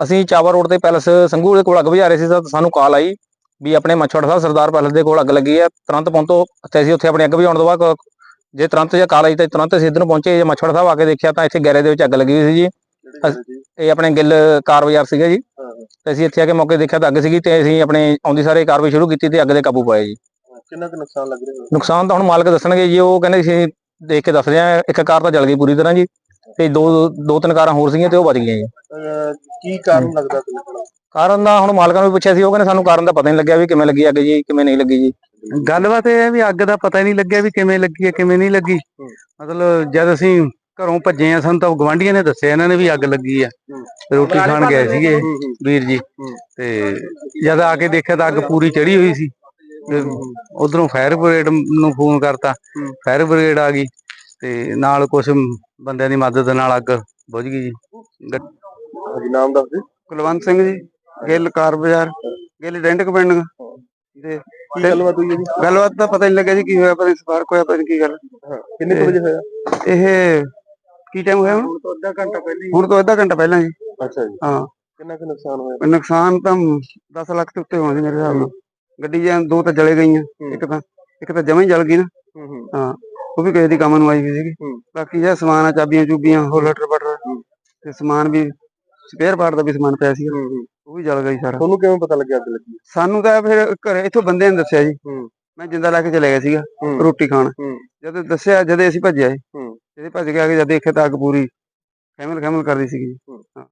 ਅਸੀਂ ਚਾਵਾ ਰੋਡ ਤੇ ਪੈਲਸ ਸੰਘੂ ਦੇ ਕੋਲ ਅੱਗ ਬੁਝਾ ਰਹੇ ਸੀ ਤਾਂ ਸਾਨੂੰ ਕਾਲ ਆਈ ਵੀ ਆਪਣੇ ਮੱਛੜ ਸਾਹਿਬ ਸਰਦਾਰ ਪੈਲਸ ਦੇ ਕੋਲ ਅੱਗ ਲੱਗੀ ਹੈ। ਤੁਰੰਤ ਪਹੁੰਚੋ ਤੇ ਅਸੀਂ ਉੱਥੇ ਆਪਣੀ ਅੱਗ ਬੁਝਾਉਣ ਤੋਂ ਬਾਅਦ ਜੇ ਤੁਰੰਤ ਜੇ ਕਾਲ ਆਈ ਤਾਂ ਤੁਰੰਤ ਅਸੀਂ ਇੱਧਰ ਪਹੁੰਚੇ ਜੇ ਮੱਛੜ ਸਾਹਿਬ ਆ ਕੇ ਦੇਖਿਆ ਤਾਂ ਇੱਥੇ ਗੈਰੇ ਦੇ ਵਿੱਚ ਅੱਗ ਲੱਗੀ ਹੋਈ ਸੀ ਜੀ। ਇਹ ਆਪਣੇ ਗਿੱਲ ਕਾਰ ਬਾਜ਼ਾਰ ਸੀਗਾ ਜੀ। ਤੇ ਅਸੀਂ ਇੱਥੇ ਆ ਕੇ ਮੌਕੇ ਦੇਖਿਆ ਤਾਂ ਅੱਗ ਸੀਗੀ ਤੇ ਅਸੀਂ ਆਪਣੇ ਆਉਂਦੀ ਸਾਰੇ ਕਾਰਵਾਈ ਸ਼ੁਰੂ ਕੀਤੀ ਤੇ ਅੱਗ ਦੇ ਕਾਬੂ ਪਾਇਆ ਜੀ। ਕਿੰਨਾ ਕੁ ਨੁਕਸਾਨ ਲੱਗ ਰਿਹਾ? ਨੁਕਸਾਨ ਤਾਂ ਹੁਣ ਮਾਲਕ ਦੱਸਣਗੇ ਜੀ ਉਹ ਕਹਿੰਦੇ ਸੀ ਦੇਖ ਕੇ ਦੱਸਦੇ ਆ ਇੱਕ ਕਾਰ ਤਾਂ ਜਲ ਗਈ ਪੂਰੀ ਤਰ੍ਹਾਂ ਜੀ। ਤੇ ਦੋ ਦੋ ਤਿੰਨ ਕਾਰਾਂ ਹੋਰ ਸੀਗੀਆਂ ਤੇ ਉਹ ਬਚ ਗਈਆਂ ਜੀ। ਅਹ ਕੀ ਕਾਰਨ ਲੱਗਦਾ ਤੁਹਾਨੂੰ ਕਾਰਨ ਦਾ ਹੁਣ ਮਾਲਕਾਂ ਨੂੰ ਵੀ ਪੁੱਛਿਆ ਸੀ ਉਹ ਕਹਿੰਦੇ ਸਾਨੂੰ ਕਾਰਨ ਦਾ ਪਤਾ ਨਹੀਂ ਲੱਗਿਆ ਵੀ ਕਿਵੇਂ ਲੱਗੀ ਅੱਗ ਜੀ ਕਿਵੇਂ ਨਹੀਂ ਲੱਗੀ ਜੀ। ਗੱਲਬਾਤ ਇਹ ਹੈ ਵੀ ਅੱਗ ਦਾ ਪਤਾ ਹੀ ਨਹੀਂ ਲੱਗਿਆ ਵੀ ਕਿਵੇਂ ਲੱਗੀ ਹੈ ਕਿਵੇਂ ਨਹੀਂ ਲੱਗੀ। ਮਤਲਬ ਜਦ ਅਸੀਂ ਘਰੋਂ ਭੱਜੇ ਆ ਸਾਨੂੰ ਤਾਂ ਗਵਾਂਢੀਆਂ ਨੇ ਦੱਸਿਆ ਇਹਨਾਂ ਨੇ ਵੀ ਅੱਗ ਲੱਗੀ ਆ ਰੋਟੀ ਖਾਣ ਗਏ ਸੀਗੇ ਵੀਰ ਜੀ। ਤੇ ਜਦ ਆ ਕੇ ਦੇਖਿਆ ਤਾਂ ਅੱਗ ਪੂਰੀ ਚੜੀ ਹੋਈ ਸੀ। ਉਧਰੋਂ ਫਾਇਰ ਬ੍ਰਿਗੇਡ ਨੂੰ ਫੋਨ ਕਰਤਾ। ਫਾਇਰ ਬ੍ਰਿਗੇਡ ਆ ਗਈ। ਤੇ ਨਾਲ ਕੁਝ ਬੰਦਿਆਂ ਦੀ ਮਦਦ ਨਾਲ ਅੱਗ ਬੁਝ ਗਈ ਜੀ। ਗ- ਹਾਂਜੀ ਨਾਮ ਦੱਸ ਦਿਓ। ਕੁਲਵੰਤ ਸਿੰਘ ਜੀ ਗਿੱਲ ਕਾਰ ਬਾਜ਼ਾਰ ਗਿੱਲ ਡੈਂਟਕ ਪਿੰਡ। ਦੇ ਕੀ ਗੱਲਬਾਤ ਹੋਈ ਹੈ ਜੀ? ਗੱਲਬਾਤ ਤਾਂ ਪਤਾ ਨਹੀਂ ਲੱਗਿਆ ਜੀ ਕੀ ਹੋਇਆ ਪਤਾ ਨਹੀਂ ਸਪਾਰਕ ਹੋਇਆ ਪਤਾ ਨਹੀਂ ਕੀ ਗੱਲ। ਹਾਂ ਕਿੰਨੇ ਕੁ ਵਜੇ ਹੋਇਆ? ਇਹ ਕੀ ਟਾਈਮ ਹੋਇਆ ਹੁਣ? ਤੋਂ ਅੱਧਾ ਘੰਟਾ ਪਹਿਲਾਂ ਹੁਣ ਤੋਂ ਅੱਧਾ ਘੰਟਾ ਪਹਿਲਾਂ ਜੀ। ਅੱਛਾ ਜੀ। ਹਾਂ। ਕਿੰਨਾ ਕੁ ਨੁਕਸਾਨ ਹੋਇਆ? ਨੁਕਸਾਨ ਤਾਂ 10 ਲੱਖ ਤੋਂ ਉੱਤੇ ਹੋਣਾ ਸੀ ਮੇਰੇ ਹਿਸਾਬ ਨਾਲ। ਗੱਡੀ ਜਾਂ ਦੋ ਤਾਂ ਜਲੇ ਗਈਆਂ ਇੱਕ ਤਾਂ ਇੱਕ ਤਾਂ ਜਮਾਂ ਹੀ ਜਲ ਗਈ ਨਾ। ਹੂੰ ਹੂੰ। ਹਾਂ। ਉਹ ਵੀ ਕਿਸੇ ਦੀ ਕੰਮ ਨੂੰ ਆਈ ਹੋਈ ਸੀਗੀ। ਬਾਕੀ ਜਿਹੜਾ ਸਮਾਨ ਆ ਚਾਬੀਆਂ ਚੂਬੀਆਂ ਹੋਰ ਲਟਰ ਪਟਰ ਤੇ ਸਮਾਨ ਵੀ ਸਪੇਅਰ ਪਾਰਟ ਦਾ ਵੀ ਸਮਾਨ ਪਿਆ ਸੀ ਉਹ ਵੀ ਜਲ ਜੀ ਸਾਰਾ ਤੁਹਾਨੂੰ ਕਿਵੇਂ ਪਤਾ ਲੱਗਿਆ ਅੱਗ ਲੱਗੀ ਸਾਨੂੰ ਤਾਂ ਫਿਰ ਘਰੇ ਇੱਥੋਂ ਬੰਦਿਆਂ ਨੇ ਦੱਸਿਆ ਜੀ। ਮੈਂ ਜਿੰਦਾ ਲੈ ਕੇ ਚਲੇ ਗਿਆ ਸੀਗਾ। ਰੋਟੀ ਖਾਣ। ਜਦੋਂ ਦੱਸਿਆ ਜਦੇ ਅਸੀਂ ਭੱਜਿਆ। ਜਦੇ ਭੱਜ ਕੇ ਆ ਕੇ ਜਦ ਦੇਖਿਆ ਤਾਂ ਅੱਗ ਪੂਰੀ ਖੈਮਲ ਖੈਮਲ ਕਰਦੀ ਸੀਗੀ। ਹਾਂ